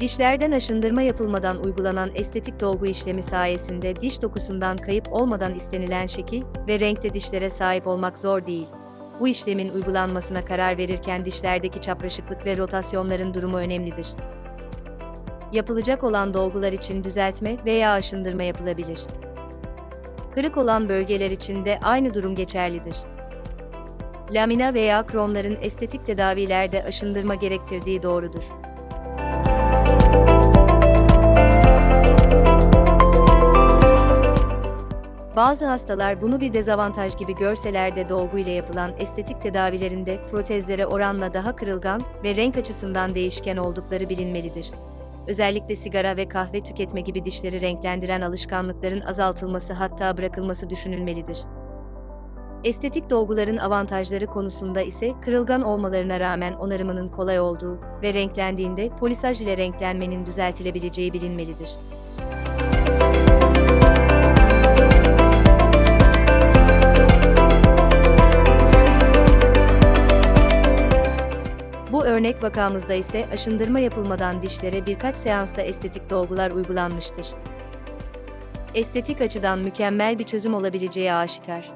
Dişlerden aşındırma yapılmadan uygulanan estetik dolgu işlemi sayesinde diş dokusundan kayıp olmadan istenilen şekil ve renkte dişlere sahip olmak zor değil. Bu işlemin uygulanmasına karar verirken dişlerdeki çapraşıklık ve rotasyonların durumu önemlidir. Yapılacak olan dolgular için düzeltme veya aşındırma yapılabilir. Kırık olan bölgeler için de aynı durum geçerlidir. Lamina veya kromların estetik tedavilerde aşındırma gerektirdiği doğrudur. Bazı hastalar bunu bir dezavantaj gibi görseler de dolgu ile yapılan estetik tedavilerinde protezlere oranla daha kırılgan ve renk açısından değişken oldukları bilinmelidir. Özellikle sigara ve kahve tüketme gibi dişleri renklendiren alışkanlıkların azaltılması hatta bırakılması düşünülmelidir. Estetik dolguların avantajları konusunda ise kırılgan olmalarına rağmen onarımının kolay olduğu ve renklendiğinde polisaj ile renklenmenin düzeltilebileceği bilinmelidir. Örnek vakamızda ise aşındırma yapılmadan dişlere birkaç seansta estetik dolgular uygulanmıştır. Estetik açıdan mükemmel bir çözüm olabileceği aşikar.